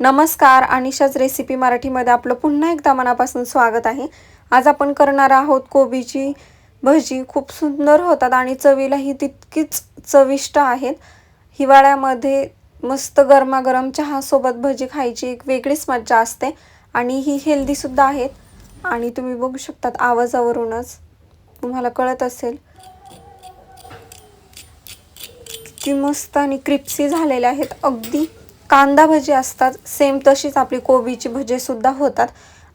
नमस्कार अनिशाच रेसिपी मराठीमध्ये आपलं पुन्हा एकदा मनापासून स्वागत आहे. आज आपण करणार आहोत कोबीची भजी. खूप सुंदर होतात आणि चवीलाही तितकीच चविष्ट आहेत. हिवाळ्यामध्ये मस्त गरमागरम चहासोबत भजी खायची एक वेगळीच मज्जा असते आणि ही हेल्दीसुद्धा आहेत. आणि तुम्ही बघू शकतात आवाजावरूनच. तुम्हाला कळत असेल. किती मस्त आणि क्रिप्सी झालेल्या आहेत. अगदी कांदा भजी असतात. सेम तशीच आपली कोबीची भजीसुद्धा होतात.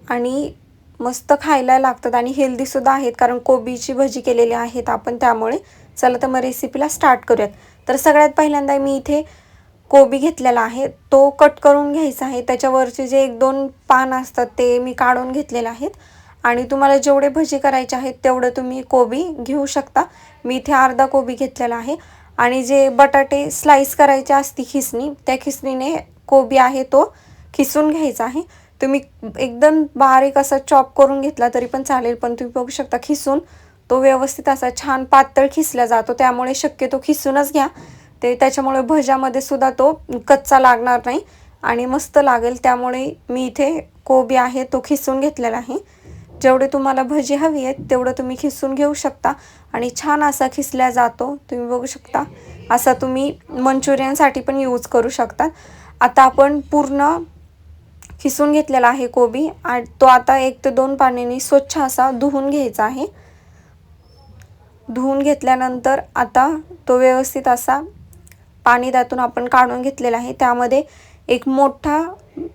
आणि मस्त खायला लागतात आणि हेल्दीसुद्धा आहेत. कारण कोबीची भजी केलेली आहेत आपण त्यामुळे. चला तर मग रेसिपीला स्टार्ट करूयात. तर सगळ्यात पहिल्यांदा मी इथे कोबी घेतलेला आहे. तो कट करून घ्यायचा आहे. त्याच्यावरचे जे एक दोन पान असतात ते मी काढून घेतलेले आहेत. आणि तुम्हाला जेवढे भजी करायचे आहेत तेवढं तुम्ही कोबी घेऊ शकता. मी इथे अर्धा कोबी घेतलेला आहे. आणि जे बटाटे स्लाईस करायचे असती खिसणी त्या खिसणीने कोबी आहे तो खिसून घ्यायचा आहे. तुम्ही एकदम बारीक असा चॉप करून घेतला तरी पण चालेल पण तुम्ही बघू शकता खिसून तो व्यवस्थित असा छान पातळ खिसला जातो त्यामुळे शक्यतो खिसूनच घ्या. ते त्याच्यामुळे भज्यामध्ये सुद्धा तो कच्चा लागणार नाही आणि मस्त लागेल त्यामुळे मी इथे कोबी आहे तो खिसून घेतलेला आहे. जेवढे तुम्हाला भजी हवी आहेत तेवढं तुम्ही खिसून घेऊ शकता. आणि छान असा खिसल्या जातो. तुम्ही बघू शकता. असा तुम्ही मंचुरियनसाठी पण यूज करू शकता. आता आपण पूर्ण खिसून घेतलेला आहे कोबी. आणि तो आता एक ते दोन पाण्याने स्वच्छ असा धुवून घ्यायचा आहे. धुवून घेतल्यानंतर आता तो व्यवस्थित असा पाणी त्यातून आपण काढून घेतलेला आहे. त्यामध्ये एक मोठा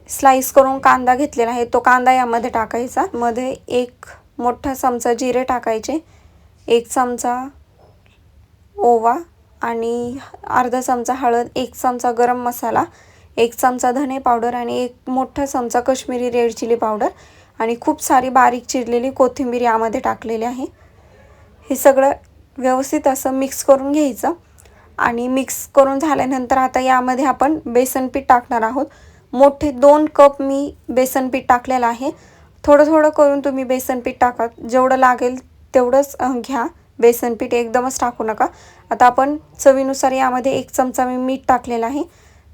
स्लाइस करून कांदा घेतलेला आहे. तो कांदा यामध्ये टाकायचा. मध्ये एक मोठा चमचा जिरे टाकायचे. एक चमचा ओवा आणि अर्धा चमचा हळद एक चमचा गरम मसाला एक चमचा धने पावडर आणि एक मोठा चमचा कश्मीरी रेड चिली पावडर आणि खूप सारी बारीक चिरलेली कोथिंबीर यामध्ये टाकलेली आहे. हे सगळं व्यवस्थित असं मिक्स करून घ्यायचं आणि मिक्स करून झाल्यानंतर आता यामध्ये आपण बेसन पीठ टाकणार आहोत. मोठे दोन कप मी बेसन पीठ टाकलेलं आहे. थोडं थोडं करून तुम्ही बेसन पीठ टाका. जेवढं लागेल तेवढंच घ्या. बेसन पीठ एकदमच टाकू नका. आता आपण चवीनुसार यामध्ये एक चमचा मी मीठ टाकलेलं आहे.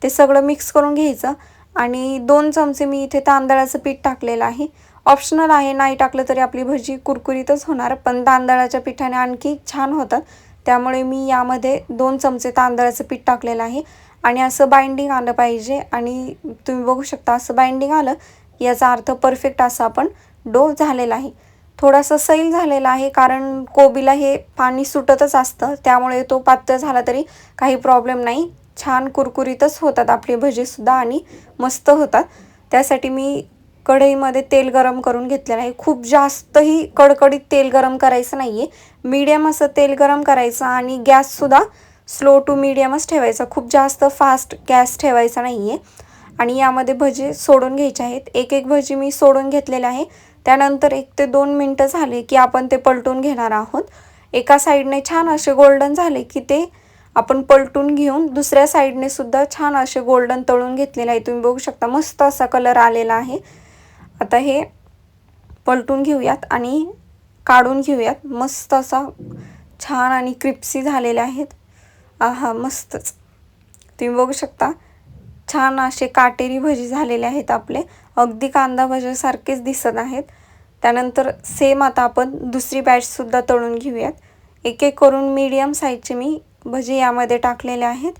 ते सगळं मिक्स करून घ्यायचं आणि दोन चमचे मी इथे तांदळाचं पीठ टाकलेलं आहे. ऑप्शनल आहे नाही टाकलं तरी आपली भजी कुरकुरीतच होणार पण तांदळाच्या पिठाने आणखी छान होतात त्यामुळे मी यामध्ये दोन चमचे तांदळाचं पीठ टाकलेलं आहे. आणि असं बाइंडिंग आलं पाहिजे. आणि तुम्ही बघू शकता असं बाइंडिंग आलं याचा अर्थ परफेक्ट असा आपण डो झालेला आहे. थोडासा सैल झालेला आहे कारण कोबीला हे पाणी सुटतच असतं त्यामुळे तो पातळ झाला तरी काही प्रॉब्लेम नाही. छान कुरकुरीतच होतात आपले भजेसुद्धा आणि मस्त होतात. त्यासाठी मी कढईमध्ये तेल गरम करून घेतलेलं आहे. खूप जास्तही कडकडीत तेल गरम करायचं नाही आहे मीडियम असं तेल गरम करायचं आणि गॅससुद्धा स्लो टू मीडियमच ठेवायचा. खूप जास्त फास्ट गॅस ठेवायचा नाही आहे आणि यामध्ये भजी सोडून घ्यायचे आहेत. एक एक भजी मी सोडून घेतलेले आहे. त्यानंतर एक ते दोन मिनटं झाले की आपण ते पलटून घेणार आहोत. एका साईडने छान असे गोल्डन झाले की ते आपण पलटून घेऊन दुसऱ्या साईडने सुद्धा छान असे गोल्डन तळून घेतलेले आहे. तुम्ही बघू शकता मस्त असा कलर आलेला आहे. आता हे पलटून घेऊयात आणि काढून घेऊयात. मस्त असा छान आणि क्रिप्सी झालेले आहेत. आहा मस्तच. तुम्ही बघू शकता छान असे काटेरी भजी झालेले आहेत आपले. अगदी कांदा भजीसारखेच दिसत आहेत. त्यानंतर सेम आता आपण दुसरी बॅचसुद्धा तळून घेऊयात. एक एक करून मीडियम साईजचे मी भजी यामध्ये टाकलेले आहेत.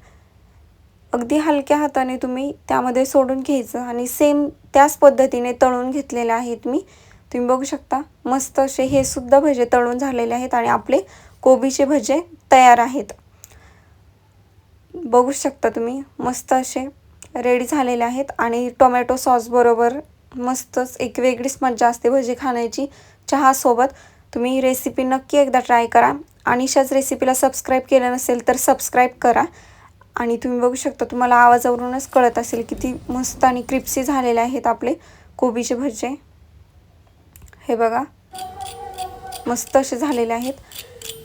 अगदी हलक्या हाताने तुम्ही त्यामध्ये सोडून घ्यायचं आणि सेम त्याच पद्धतीने तळून घेतलेले आहेत मी. तुम्ही बघू शकता मस्त असे हे सुद्धा भजे तळून झालेले आहेत आणि आपले कोबीचे भजे तयार आहेत. बघू शकता तुम्ही. मस्त असे रेडी झालेले आहेत आणि टोमॅटो सॉसबरोबर मस्तच एक वेगळीच मज्जा असते भजी खाण्याची चहासोबत. तुम्ही रेसिपी नक्की एकदा ट्राय करा अनिशाच रेसिपीला सबस्क्राईब केलं नसेल तर सबस्क्राईब करा. आणि तुम्ही बघू शकता तुम्हाला आवाजावरूनच कळत असेल किती मस्त आणि क्रिप्सी झालेले आहेत आपले कोबीचे भजे. हे बघा. मस्त असे झालेले आहेत.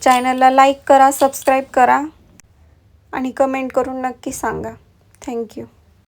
चॅनलला लाईक करा सबस्क्राईब करा. आणि कमेंट करून नक्की सांगा. थँक्यू